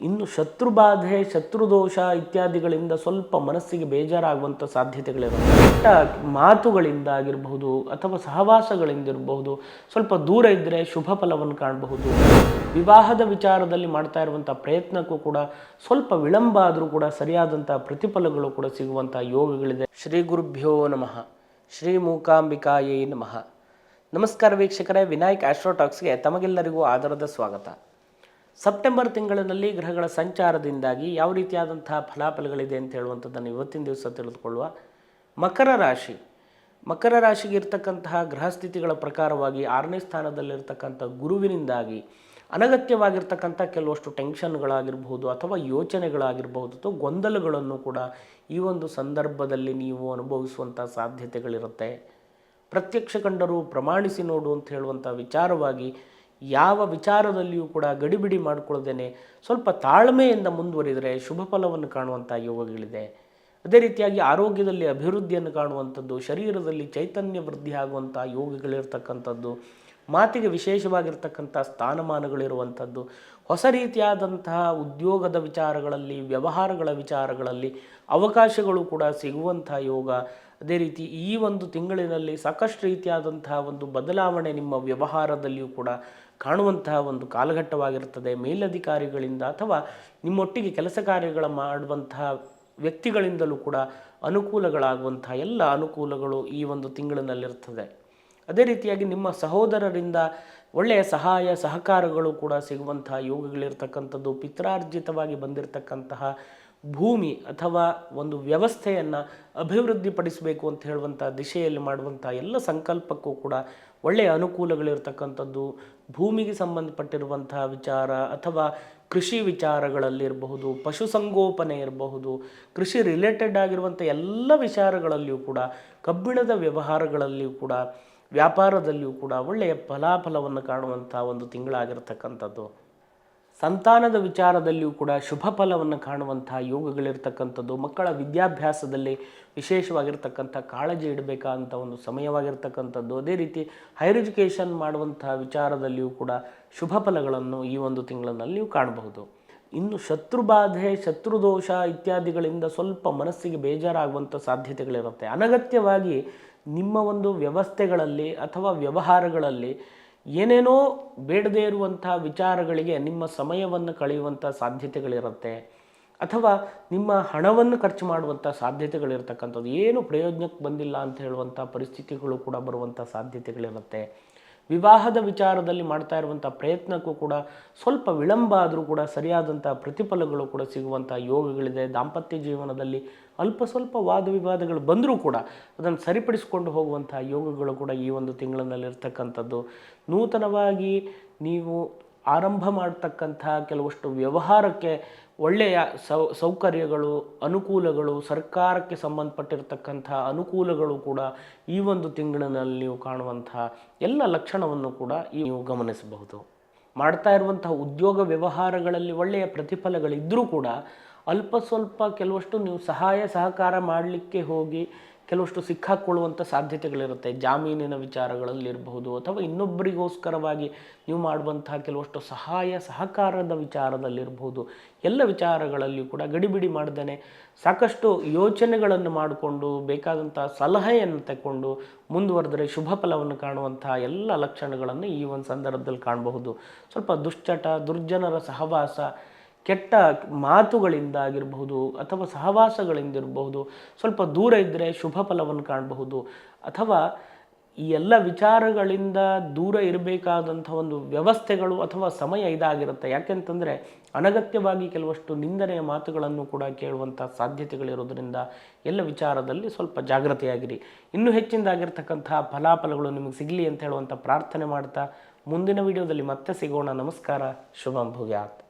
ಇನ್ನು ಶತ್ರುಬಾಧೆ, ಶತ್ರುದೋಷ ಇತ್ಯಾದಿಗಳಿಂದ ಸ್ವಲ್ಪ ಮನಸ್ಸಿಗೆ ಬೇಜಾರಾಗುವಂಥ ಸಾಧ್ಯತೆಗಳಿರುತ್ತೆ ಕೆಟ್ಟ ಮಾತುಗಳಿಂದ ಆಗಿರಬಹುದು ಅಥವಾ ಸಹವಾಸಗಳಿಂದಿರಬಹುದು, ಸ್ವಲ್ಪ ದೂರ ಇದ್ದರೆ ಶುಭ ಫಲವನ್ನು ಕಾಣಬಹುದು. ವಿವಾಹದ ವಿಚಾರದಲ್ಲಿ ಮಾಡ್ತಾ ಇರುವಂಥ ಪ್ರಯತ್ನಕ್ಕೂ ಕೂಡ ಸ್ವಲ್ಪ ವಿಳಂಬ ಆದರೂ ಕೂಡ ಸರಿಯಾದಂಥ ಪ್ರತಿಫಲಗಳು ಕೂಡ ಸಿಗುವಂಥ ಯೋಗಗಳಿದೆ. ಶ್ರೀ ಗುರುಭ್ಯೋ ನಮಃ. ಶ್ರೀ ಮೂಕಾಂಬಿಕಾಯೇ ನಮಃ. ನಮಸ್ಕಾರ ವೀಕ್ಷಕರೇ, ವಿನಾಯಕ್ ಆಸ್ಟ್ರೋಟಾಕ್ಸ್ಗೆ ತಮಗೆಲ್ಲರಿಗೂ ಆಧಾರದ ಸ್ವಾಗತ. ಸೆಪ್ಟೆಂಬರ್ ತಿಂಗಳಿನಲ್ಲಿ ಗ್ರಹಗಳ ಸಂಚಾರದಿಂದಾಗಿ ಯಾವ ರೀತಿಯಾದಂತಹ ಫಲಾಫಲಗಳಿದೆ ಅಂತ ಹೇಳುವಂಥದ್ದನ್ನು ಇವತ್ತಿನ ದಿವಸ ತಿಳಿದುಕೊಳ್ಳುವ ಮಕರ ರಾಶಿ. ಮಕರ ರಾಶಿಗೆ ಇರ್ತಕ್ಕಂತಹ ಗ್ರಹಸ್ಥಿತಿಗಳ ಪ್ರಕಾರವಾಗಿ ಆರನೇ ಸ್ಥಾನದಲ್ಲಿರ್ತಕ್ಕಂಥ ಗುರುವಿನಿಂದಾಗಿ ಅನಗತ್ಯವಾಗಿರ್ತಕ್ಕಂಥ ಕೆಲವಷ್ಟು ಟೆನ್ಷನ್ಗಳಾಗಿರ್ಬೋದು ಅಥವಾ ಯೋಚನೆಗಳಾಗಿರ್ಬೋದು ಅಥವಾ ಗೊಂದಲಗಳನ್ನು ಕೂಡ ಈ ಒಂದು ಸಂದರ್ಭದಲ್ಲಿ ನೀವು ಅನುಭವಿಸುವಂಥ ಸಾಧ್ಯತೆಗಳಿರುತ್ತೆ. ಪ್ರತ್ಯಕ್ಷ ಕಂಡರೂ ಪ್ರಮಾಣಿಸಿ ನೋಡು ಅಂತ ಹೇಳುವಂಥ ವಿಚಾರವಾಗಿ ಯಾವ ವಿಚಾರದಲ್ಲಿಯೂ ಕೂಡ ಗಡಿಬಿಡಿ ಮಾಡಿಕೊಳ್ಳದೇನೆ ಸ್ವಲ್ಪ ತಾಳ್ಮೆಯಿಂದ ಮುಂದುವರಿದರೆ ಶುಭ ಫಲವನ್ನು ಕಾಣುವಂಥ ಯೋಗಗಳಿದೆ ಅದೇ ರೀತಿಯಾಗಿ ಆರೋಗ್ಯದಲ್ಲಿ ಅಭಿವೃದ್ಧಿಯನ್ನು ಕಾಣುವಂಥದ್ದು, ಶರೀರದಲ್ಲಿ ಚೈತನ್ಯ ವೃದ್ಧಿ ಆಗುವಂಥ ಯೋಗಗಳಿರ್ತಕ್ಕಂಥದ್ದು, ಮಾತಿಗೆ ವಿಶೇಷವಾಗಿರ್ತಕ್ಕಂಥ ಸ್ಥಾನಮಾನಗಳಿರುವಂಥದ್ದು, ಹೊಸ ರೀತಿಯಾದಂತಹ ಉದ್ಯೋಗದ ವಿಚಾರಗಳಲ್ಲಿ, ವ್ಯವಹಾರಗಳ ವಿಚಾರಗಳಲ್ಲಿ ಅವಕಾಶಗಳು ಕೂಡ ಸಿಗುವಂಥ ಯೋಗ ಅದೇ ರೀತಿ ಈ ಒಂದು ತಿಂಗಳಿನಲ್ಲಿ ಸಾಕಷ್ಟು ರೀತಿಯಾದಂತಹ ಒಂದು ಬದಲಾವಣೆ ನಿಮ್ಮ ವ್ಯವಹಾರದಲ್ಲಿಯೂ ಕೂಡ ಕಾಣುವಂತಹ ಒಂದು ಕಾಲಘಟ್ಟವಾಗಿರುತ್ತದೆ. ಮೇಲಧಿಕಾರಿಗಳಿಂದ ಅಥವಾ ನಿಮ್ಮೊಟ್ಟಿಗೆ ಕೆಲಸ ಕಾರ್ಯಗಳ ಮಾಡುವಂತಹ ವ್ಯಕ್ತಿಗಳಿಂದಲೂ ಕೂಡ ಅನುಕೂಲಗಳಾಗುವಂತಹ ಎಲ್ಲ ಅನುಕೂಲಗಳು ಈ ಒಂದು ತಿಂಗಳಿನಲ್ಲಿರ್ತದೆ ಅದೇ ರೀತಿಯಾಗಿ ನಿಮ್ಮ ಸಹೋದರರಿಂದ ಒಳ್ಳೆಯ ಸಹಾಯ, ಸಹಕಾರಗಳು ಕೂಡ ಸಿಗುವಂತಹ ಯೋಗಗಳಿರ್ತಕ್ಕಂಥದ್ದು, ಪಿತ್ರಾರ್ಜಿತವಾಗಿ ಬಂದಿರತಕ್ಕಂತಹ ಭೂಮಿ ಅಥವಾ ಒಂದು ವ್ಯವಸ್ಥೆಯನ್ನು ಅಭಿವೃದ್ಧಿಪಡಿಸಬೇಕು ಅಂತ ಹೇಳುವಂಥ ದಿಶೆಯಲ್ಲಿ ಮಾಡುವಂಥ ಎಲ್ಲ ಸಂಕಲ್ಪಕ್ಕೂ ಕೂಡ ಒಳ್ಳೆಯ ಅನುಕೂಲಗಳಿರ್ತಕ್ಕಂಥದ್ದು. ಭೂಮಿಗೆ ಸಂಬಂಧಪಟ್ಟಿರುವಂತಹ ವಿಚಾರ ಅಥವಾ ಕೃಷಿ ವಿಚಾರಗಳಲ್ಲಿರಬಹುದು ಪಶುಸಂಗೋಪನೆ ಇರಬಹುದು, ಕೃಷಿ ರಿಲೇಟೆಡ್ ಆಗಿರುವಂಥ ಎಲ್ಲ ವಿಚಾರಗಳಲ್ಲಿಯೂ ಕೂಡ, ಕಬ್ಬಿಣದ ವ್ಯವಹಾರಗಳಲ್ಲಿಯೂ ಕೂಡ, ವ್ಯಾಪಾರದಲ್ಲಿಯೂ ಕೂಡ ಒಳ್ಳೆಯ ಫಲಾಫಲವನ್ನು ಕಾಣುವಂಥ ಒಂದು ತಿಂಗಳಾಗಿರ್ತಕ್ಕಂಥದ್ದು. ಸಂತಾನದ ವಿಚಾರದಲ್ಲಿಯೂ ಕೂಡ ಶುಭ ಫಲವನ್ನು ಕಾಣುವಂತಹ ಯೋಗಗಳಿರ್ತಕ್ಕಂಥದ್ದು, ಮಕ್ಕಳ ವಿದ್ಯಾಭ್ಯಾಸದಲ್ಲಿ ವಿಶೇಷವಾಗಿರ್ತಕ್ಕಂಥ ಕಾಳಜಿ ಇಡಬೇಕಾದಂಥ ಒಂದು ಸಮಯವಾಗಿರ್ತಕ್ಕಂಥದ್ದು, ಅದೇ ರೀತಿ ಹೈರ್ ಎಜುಕೇಷನ್ ಮಾಡುವಂತಹ ವಿಚಾರದಲ್ಲಿಯೂ ಕೂಡ ಶುಭ ಫಲಗಳನ್ನು ಈ ಒಂದು ತಿಂಗಳಿನಲ್ಲಿಯೂ ಕಾಣಬಹುದು. ಇನ್ನು ಶತ್ರುಬಾಧೆ ಶತ್ರುದೋಷ ಇತ್ಯಾದಿಗಳಿಂದ ಸ್ವಲ್ಪ ಮನಸ್ಸಿಗೆ ಬೇಜಾರಾಗುವಂಥ ಸಾಧ್ಯತೆಗಳಿರುತ್ತೆ. ಅನಗತ್ಯವಾಗಿ ನಿಮ್ಮ ಒಂದು ವ್ಯವಸ್ಥೆಗಳಲ್ಲಿ ಅಥವಾ ವ್ಯವಹಾರಗಳಲ್ಲಿ ಏನೇನೋ ಬೇಡದೇ ಇರುವಂಥ ವಿಚಾರಗಳಿಗೆ ನಿಮ್ಮ ಸಮಯವನ್ನು ಕಳೆಯುವಂಥ ಸಾಧ್ಯತೆಗಳಿರುತ್ತೆ ಅಥವಾ ನಿಮ್ಮ ಹಣವನ್ನು ಖರ್ಚು ಮಾಡುವಂಥ ಸಾಧ್ಯತೆಗಳಿರ್ತಕ್ಕಂಥದ್ದು. ಏನು ಪ್ರಯೋಜನಕ್ಕೆ ಬಂದಿಲ್ಲ ಅಂತ ಹೇಳುವಂಥ ಪರಿಸ್ಥಿತಿಗಳು ಕೂಡ ಬರುವಂಥ ಸಾಧ್ಯತೆಗಳಿರುತ್ತೆ. ವಿವಾಹದ ವಿಚಾರದಲ್ಲಿ ಮಾಡ್ತಾ ಇರುವಂಥ ಪ್ರಯತ್ನಕ್ಕೂ ಕೂಡ ಸ್ವಲ್ಪ ವಿಳಂಬ ಆದರೂ ಕೂಡ ಸರಿಯಾದಂಥ ಪ್ರತಿಫಲಗಳು ಕೂಡ ಸಿಗುವಂಥ ಯೋಗಗಳಿದೆ. ದಾಂಪತ್ಯ ಜೀವನದಲ್ಲಿ ಅಲ್ಪ ಸ್ವಲ್ಪ ವಾದ ವಿವಾದಗಳು ಬಂದರೂ ಕೂಡ ಅದನ್ನು ಸರಿಪಡಿಸಿಕೊಂಡು ಹೋಗುವಂಥ ಯೋಗಗಳು ಕೂಡ ಈ ಒಂದು ತಿಂಗಳಿನಲ್ಲಿರ್ತಕ್ಕಂಥದ್ದು ನೂತನವಾಗಿ ನೀವು ಆರಂಭ ಮಾಡ್ತಕ್ಕಂಥ ಕೆಲವಷ್ಟು ವ್ಯವಹಾರಕ್ಕೆ ಒಳ್ಳೆಯ ಸೌ, ಸೌಕರ್ಯಗಳು, ಅನುಕೂಲಗಳು, ಸರ್ಕಾರಕ್ಕೆ ಸಂಬಂಧಪಟ್ಟಿರತಕ್ಕಂಥ ಅನುಕೂಲಗಳು ಕೂಡ ಈ ಒಂದು ತಿಂಗಳಿನಲ್ಲಿ ನೀವು ಕಾಣುವಂತಹ ಎಲ್ಲ ಲಕ್ಷಣವನ್ನು ಕೂಡ ನೀವು ಗಮನಿಸಬಹುದು. ಮಾಡ್ತಾ ಇರುವಂತಹ ಉದ್ಯೋಗ ವ್ಯವಹಾರಗಳಲ್ಲಿ ಒಳ್ಳೆಯ ಪ್ರತಿಫಲಗಳಿದ್ದರೂ ಕೂಡ ಅಲ್ಪ ಸ್ವಲ್ಪ ಕೆಲವಷ್ಟು ನೀವು ಸಹಾಯ ಸಹಕಾರ ಮಾಡಲಿಕ್ಕೆ ಹೋಗಿ ಕೆಲವಷ್ಟು ಸಿಕ್ಕಾಕ್ಕೊಳ್ಳುವಂಥ ಸಾಧ್ಯತೆಗಳಿರುತ್ತೆ. ಜಾಮೀನಿನ ವಿಚಾರಗಳಲ್ಲಿರಬಹುದು ಅಥವಾ ಇನ್ನೊಬ್ಬರಿಗೋಸ್ಕರವಾಗಿ ನೀವು ಮಾಡುವಂತಹ ಕೆಲವಷ್ಟು ಸಹಾಯ, ಸಹಕಾರದ ವಿಚಾರದಲ್ಲಿರಬಹುದು. ಎಲ್ಲ ವಿಚಾರಗಳಲ್ಲಿಯೂ ಕೂಡ ಗಡಿಬಿಡಿ ಮಾಡ್ದೇ ಸಾಕಷ್ಟು ಯೋಚನೆಗಳನ್ನು ಮಾಡಿಕೊಂಡು, ಬೇಕಾದಂಥ ಸಲಹೆಯನ್ನು ತಗೊಂಡು ಮುಂದುವರೆದರೆ ಶುಭ ಫಲವನ್ನು ಕಾಣುವಂತಹ ಎಲ್ಲ ಲಕ್ಷಣಗಳನ್ನು ಈ ಒಂದು ಸಂದರ್ಭದಲ್ಲಿ ಕಾಣಬಹುದು. ಸ್ವಲ್ಪ ದುಶ್ಚಟ, ದುರ್ಜನರ ಸಹವಾಸ ಕೆಟ್ಟ ಮಾತುಗಳಿಂದ ಆಗಿರಬಹುದು ಅಥವಾ ಸಹವಾಸಗಳಿಂದಿರಬಹುದು, ಸ್ವಲ್ಪ ದೂರ ಇದ್ದರೆ ಶುಭ ಫಲವನ್ನು ಕಾಣಬಹುದು, ಅಥವಾ ಈ ಎಲ್ಲ ವಿಚಾರಗಳಿಂದ ದೂರ ಇರಬೇಕಾದಂಥ ಒಂದು ವ್ಯವಸ್ಥೆಗಳು ಅಥವಾ ಸಮಯ ಇದಾಗಿರುತ್ತೆ. ಯಾಕೆಂತಂದರೆ ಅನಗತ್ಯವಾಗಿ ಕೆಲವಷ್ಟು ನಿಂದನೆಯ ಮಾತುಗಳನ್ನು ಕೂಡ ಕೇಳುವಂಥ ಸಾಧ್ಯತೆಗಳಿರೋದರಿಂದ ಎಲ್ಲ ವಿಚಾರದಲ್ಲಿ ಸ್ವಲ್ಪ ಜಾಗ್ರತೆಯಾಗಿರಿ. ಇನ್ನೂ ಹೆಚ್ಚಿನದಾಗಿರ್ತಕ್ಕಂಥ ಫಲಾಫಲಗಳು ನಿಮಗೆ ಸಿಗಲಿ ಅಂತ ಹೇಳುವಂಥ ಪ್ರಾರ್ಥನೆ ಮಾಡ್ತಾ ಮುಂದಿನ ವಿಡಿಯೋದಲ್ಲಿ ಮತ್ತೆ ಸಿಗೋಣ. ನಮಸ್ಕಾರ. ಶುಭಂ ಭೂಯಾತ್